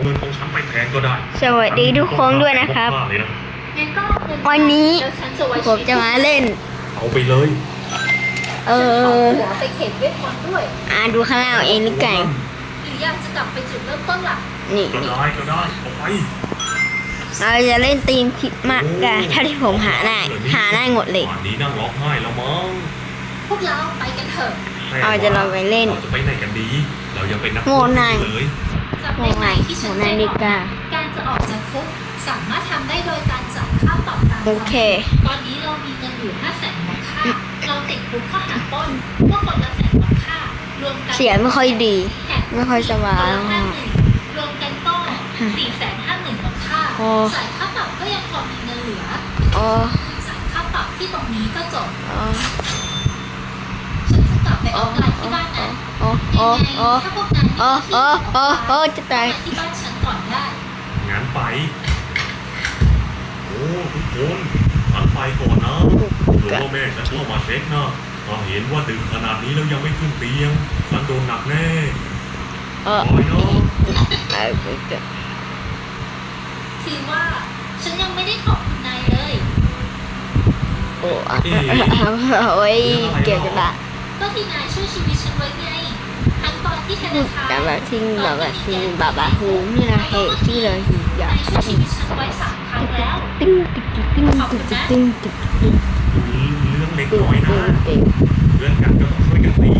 เอาเงินของฉันไปแทนก็ได้สวัสดีทุกคนด้วยนะครับฉัไม่ได้พกพาเลยนะงั้นก็เอาเงินวันนี้แล้วฉันจะไว้ผมจะมาเล่น เอาไปเลยเอฉันขออหัวไปเข็นเวทมนต์ด้วย อ่าดูข้างล่างเอาเองหรือไงหรืออยากจะกลับไปจุดเริ่มต้นหลักนี่ก็นี่ได้ก็ได้เอาไปเราจะเล่นตีมคลิปมากกันเท่าที่ผมหาได้หาได้หมดเลยป่านนี้นั่งร้องไห้แล้วมั้งพวกเราไปกันเถอะแต่เอาจะลองไปเล่น เราจะไปไหนกันดี เรายังเป็นนักโมนาย เลย จำโมได้ไหมนายที่โมฉันนายเคดียบอกกาการจะออกจากคุกสามารถทำได้โดยการจ่ายค่าปรับตามโอเค ตอนนี้เรามีเงินอยู่ห้าแสนมูลค่าเราติดคุกข้อหาปล้นพวกคนละแสนมูลค่ารวมกันเสียงไม่ค่อยดีแหกไม่ค่อยสบายคนละห้าหมื่นรวมกันก็สี่แสนห้าหมื่นมูลค่าโอ้จ่ายค่าปรับก็ยังพอมีเงินเหลืออ๋อจ่ายค่าปรับที่ตรงนี้ก็จบอ๋อฉันจะกลับไปออนไลน์ที่บ้านนะ อ๋ออ๋ยัองไงอ๋อถ้าพวกนั้นไม่อ๋อมีอ๋อที่อ๋ออ๋อจะตายมาที่บ้านฉันก่อนได้งั้นไป โอ้ทุกคนฉันไปก่อนนะหรือว่าแม่ฉันเข้ามาเช็คนะถ้าเห็นว่าดึกขนาดนี้แล้วยังไม่ขึ้นเตียงฉันโดนหนักแน่เออปล่อยเนาะเออคือว่าฉันยังไม่ได้ขอบคุณนายเลยโอ้โอ้ยเกี่ยวกับละก็ที่นายช่วยชีวิตฉันไว้ไง ทั้งตอนที่ธนาคารแบบว่าทิ้งแบบว่าทิ้งแบบว่าหูนี่นะเหตุที่เลยอยากนายช่วยชีวิตฉันไว้สามครั้งแล้วติ้งติ๊กติ้งติ๊กติ้งติ๊กติ๊งเรื่องเล็กติ๊งน้อยนะติ๊งเพื่อนกันก็ต้องช่วยกันสิ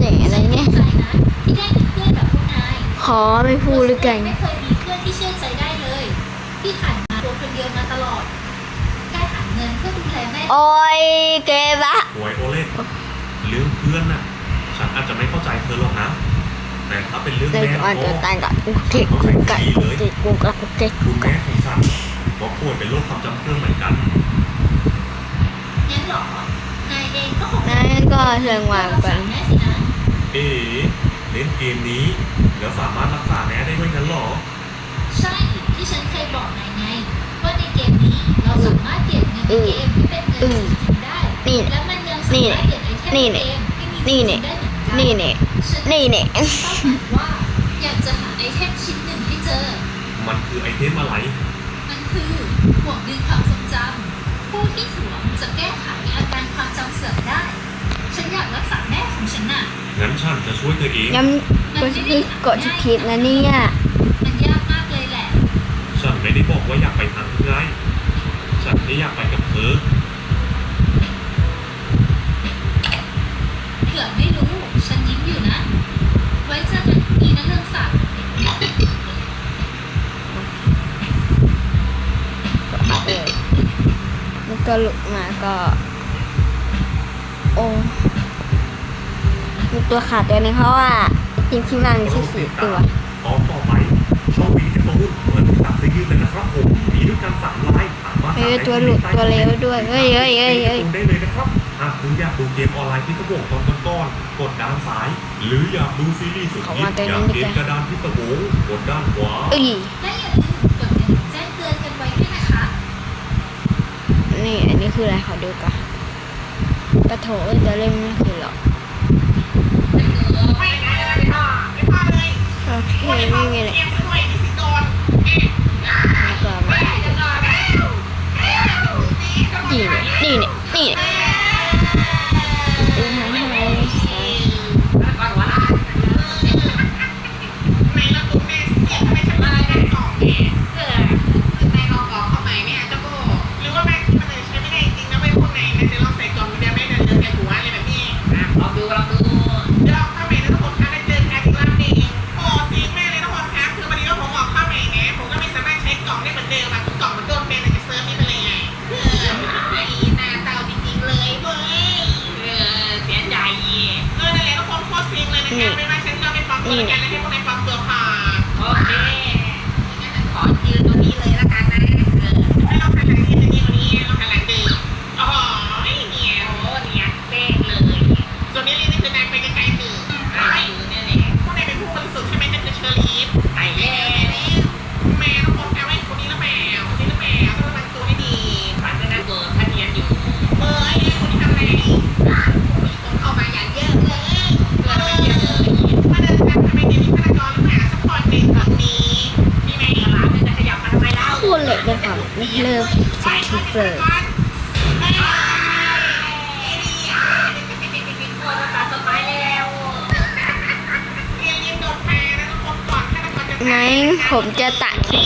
เจ๋อะไรเนี่ยขอไม่พูดหรือไงไม่เคยมีเพื่อนที่เชื่อใจได้เลยที่ผ่านมาตัวคนเดียวมาตลอดแค่หาเงินเพื่อดูแลแม่โอ้ยเกบะหวยโอเล่เรื่องเพื่อนน่ะ แต่ถ้าเป็นเรื่องเดินแม่ก่อนก็จะตายกับกูเทกูกัดกูเทกูกัดกูเทคุณแม่ของฉันก็ป่วยเป็นโรคความจำเครื่องเหมือนกันงั้นเหรอนายเองก็คงนั่นก็เรื่องวางกันแม่สินะเอ๋เล่นเกมนี้แล้วสามารถรักษาแม่ได้ด้วยงั้นเหรอ ใช่ที่ฉันเคยบอกนายไงว่าในเกมนี้เราสามารถเปลี่ยนเงินในเกมให้เป็นเงินจริงๆได้นี่และมันยังสามารถเปลี่ยนไอเทมนี่ในเนี่ยเกมให้มีนี่จเนี่ริยงๆได้เหมือนกั นนี่เนี่ยฉันนี่เนี่ยเป้าหมายว่าอยากจะหาไอเทมชิ้นหนึ่งให้เจอ มันคือไอเทมอะไร มันคือห่วงดึงความทรงจำผู้ที่สวมจะแก้ไขอาการความจำเสื่อมได้ ฉันอยากรักษาแม่ของฉันน่ะ งั้นฉันจะช่วยเธอเองย้ำกดคลิปกดคลิปนะเนี่ย มันยากมากเลยแหละ ฉันไม่ได้บอกว่าอยากไปทางเพื่อนฉันไม่อยากไปกับเธอ ก็ลุกมาก็โอ้มีตัวขาดตัวหนึงเพราะว่าทีมที่มามีแค่สี่ตัวตอนต่อไปช่องวีการ์ตูนเหมือนสั่งซื้อยืดเลยนะครับผมมีด้วยกันสามลายสามารถเฮ้ยตัวหลุดตัวเลวด้วยเฮ้ยเฮ้ยเฮ้ยเฮ้ยได้เลยนะครับหากคุณอยากดูเกมออนไลน์ที่เขาบอกตอนต้นๆกดด้านซ้าย หรืออยากดูซีรีส์สุดเขาฮิมาตเต็มอย่างเลยเกมจ้ะกระดานพิศวงกดด้านขวาเอ้ยและอย่าลืมกดกระดิ่งแจ้งเตือนกันไว้ด้วยนะคะ นี่อันนี้คืออะไรขอดูก่อนกระโถนจะเล่นไม่คือหรอกโอเคไม่มีอะไรดีเนี่ยดีเนี่ย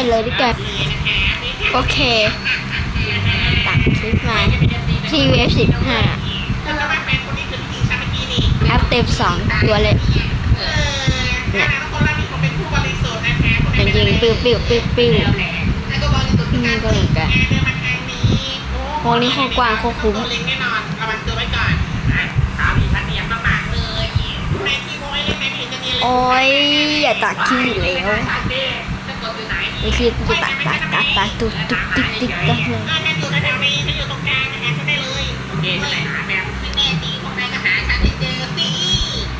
ตัดคลิปไปเลยดีกว่าโอเคตัดคลิปมาทีเวฟสิบห้าอัพเต็มสองตัวเลยเนี่ยมันยิงปิ้วปิ้วปิ้วปิ้วนี่ก็เหมือนกันโมนี้โคตรกว้างโคคุ้มตัวเล็งแน่นอนระวังตัวไว้ก่อนนะสาวอันนียมากๆเลยในที่โมยเล่นในเพจจะมีเลยโอ้ยอย่าตัดคลิปอีกแล้วจะกดอยู่ ไหนนี่คือจะตัดตัดตัดตัดตุ๊กตุ๊กติ๊กติ๊กตัดเลยเออฉันอยู่แถวๆนี้ฉันอยู่ตรงกลางนะคะฉันได้เลยโอเคฉันไหนหาแบบไม่แน่ตีพวกนายก็หาฉันให้เจอสิ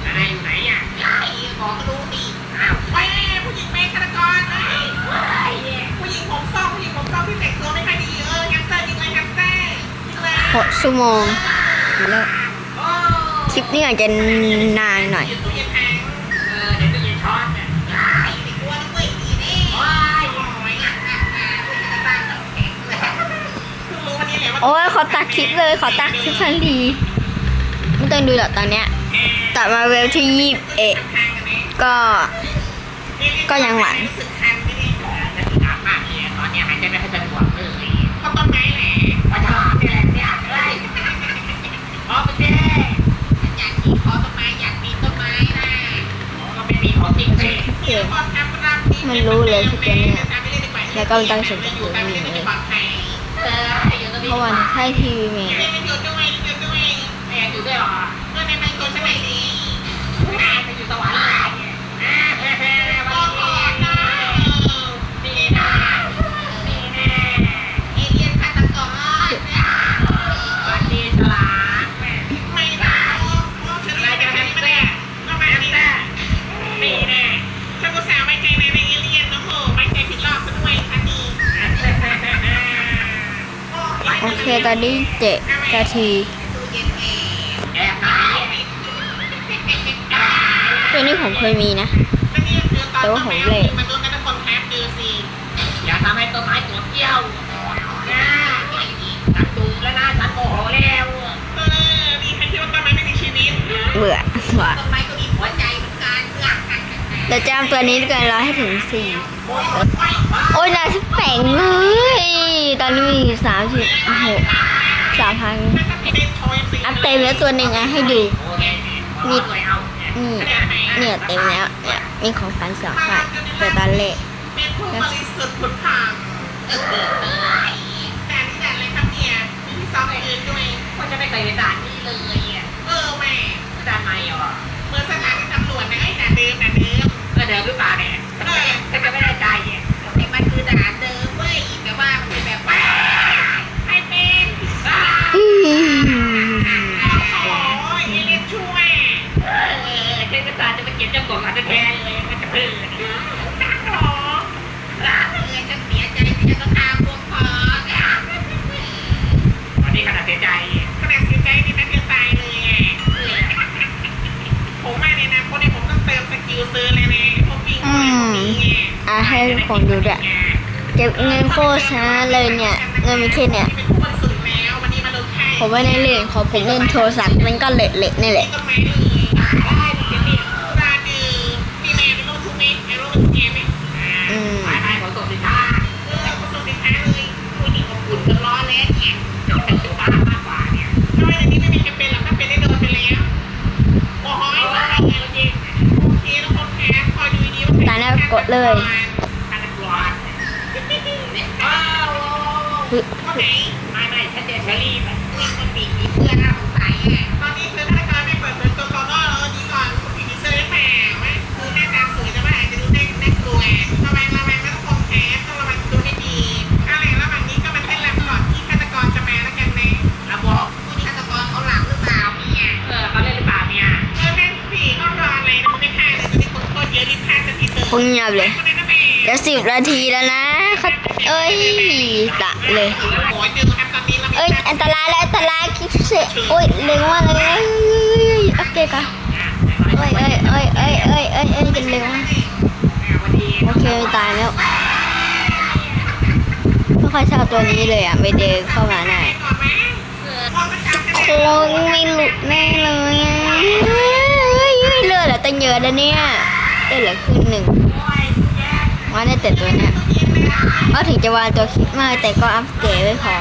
นายอยู่ไหนอะไอ้บอกก็รู้ดิอ้าวเฮ้ยผู้หญิงเมฆฆาตกรเฮ้ยผู้หญิงผมส้มผู้หญิงผมส้มที่แต่งตัวไม่ค่อยดีเออแฮมสเตอร์ยิงเลยแฮมสเตอร์หกชั่วโมงแล้วคลิปนี้อาจจะนานหน่อย โอ้ยขอตัดคลิปเลยขอตัดคลิปทันทีไม่ต้องดูหรอกตอนเนี้ยตัดมาเวลที่ยี่สิบเอ็ดทางกันไหมก็ ก็ยังหวังรู้สึกคันไม่ได้เนี่ยตอนเนี้ยหายใจไม่ค่อยสะดวกเลยเพราะต้นไม้แหละว่าจะหอมนี่แหละเนี่ยเอ้ยอ๋อไม่ใช่อยาต้นไม้อยากมีต้นไม้นะก็ไม่มีของจริงเลยมันรู้เลยที่เป็นเนี่ยแล้วก็ตั้งสนใจอยู่ อยู่ตรงนี้เพราะวันให้ทีวีเมย์ไม่อยู่ด้วยอยู่ด้วยแม่อยู่ด้วยเหรอเออในในตัวฉันไหนดีแม่ไปอยู่สวรรค์ ตอนนี้เจ็ดนาทีตัวนี้ผมเคยมีนะ แต่ว่าผมเละมันโดนกันทุกคนแคปดูสิอย่าทำให้ต้นไม้ตัวเกี้ยวนะฉันดูแล้วนะฉันโมโหแล้วเออมีใครคิดว่าต้นไม้ไม่มีชีวิตเบื่อว่ะต้นไม้ก็มีหัวใจเหมือนกันเดี๋ยวจะเอาตัวนี้ด้วยกันเราให้ถึงสี่โอ้ยนาที่แฝงเลย ตอนนี้มีสามสิบหกสามพันอัพเต็มแล้วตัวหนึ่งอะให้ดูมีนี่เนี่ยเต็มแล้วเนี่ยมีของฟันสองฝ่ายแต่ตอนเละเป็นผู้บริสุทธิ์ผุดผ่านเออเออเออแต่นี่ด่านอะไรครับเนี่ยมีที่ซ้อมอื่นด้วจะไม่เคยเห็นด่านนี้เลยอะเออแม่ด่านใหม่เหรอเมือสถาน ซื้อเลยนะพวกวิ่งอะไรพวกนี้ไงอะให้ผมดูด้วยเก็บเงินโคตรช้าเลยเนี่ย เงินมีแค่เนี่ย ผมาลงแค่ผมไม่ได้เล่นขอผมเล่นโทรศัพท์มันก็เละๆนี่แหละ กดเลยอันนั้นกวนอ้าวคนไหนไม่ไม่ฉันเจอเชอรี่แบบคนปีกมีเสื้อน่ คงเงียบเลยคนนั้นนะแม่จะสิบนาทีแล้วนะเขาเอ้ยตะเลย เอ้ยอันตรายแล้วอันตรายคิดเสร็จโอ้ยเล็งมากเลยโอเคค่ะเอ้ยเอ้ยเอ้ยเอ้ยเอ้ยเอ้ยเอ้ยเร็วมากโอเคตายแล้วไม่ค่อยชอบตัวนี้เลยอะไม่เดินเข้ามาหน่อยก่อนไหนโคลงไม่หลุดแน่เลยเฮ้ยเลือดเหลือตั้งเยอะแล้วเนี่ย ได้เหลือครึ่งหนึ่งว่าได้แต่ตัวเนี้ยก็ถึงจะวางตัวคิดมากแต่ก็อัพเกรดไว้พอ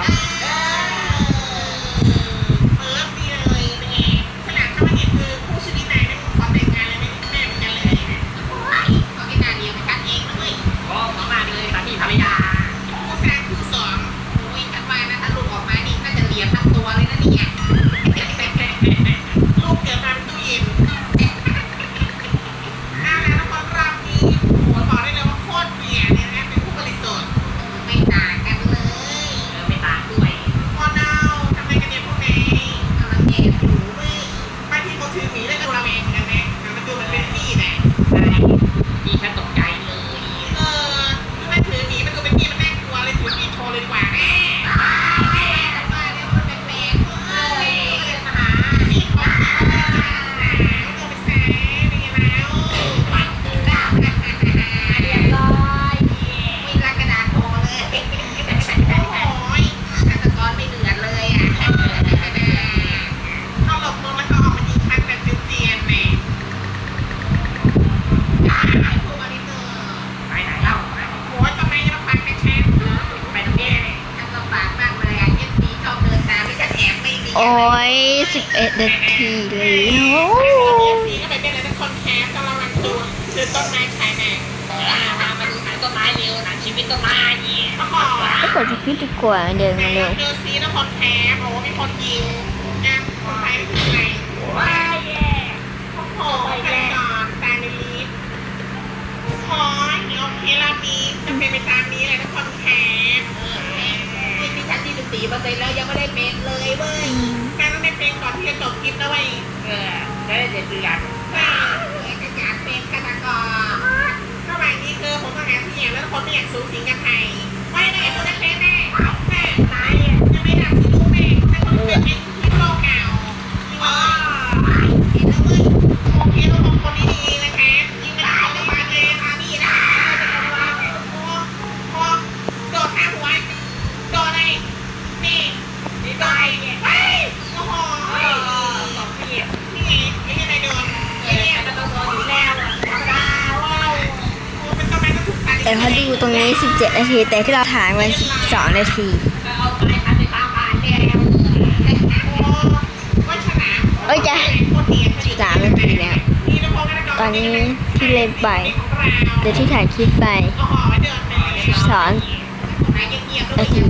โอ้ยสิบเอ็ดนาทีแล้วเย็ดสีก็ไปเป็นอะไรทั้งคนแคสกำลังมันตูนคือต้นไม้ขายหนังมามาดูหนังต้นไม้เร็วหนังชีวิตต้นไม้เนี่ยโอ้โหก็กดจะพิดดีกว่าเดินมาเร็วเจอซีแล้วคนแพ้โอ้มีคนยิงนะคนไทยคือไงว้าแย่โอ้โหไปก่อนตาในลีฟขอโอเครอบนี้จะเป็นไปตามนี้เลยทุกคนแพ้ออนี่ดิฉันที่สิบสี่ เปอร์เซ็นต์แล้วยังไม่ได้เป็นเลยเว้ยการต้องได้เป็นก่อนที่จะจบคลิปนะเว้ยเออได้เด็ดเดือดใช่จะอยากเป็นฆาตกรระหว่างนี้คือผมต้องหาที่แอบแล้วทุกคนไม่อยากสูงสิงกับใครไม่ได้คนได้เป็นแน่ แต่พอดูตรงนี้ 17 นาที แต่ที่เราถ่ายมัน 12 นาทีเอาไปทำในตามบ้านแกโอ้ว่าฉลามเอ้ยจ้ะสามนาทีแล้ว ตอนนี้ที่เล่นไปเดี๋ยวที่ถ่ายคลิปไปสอนนาทีเ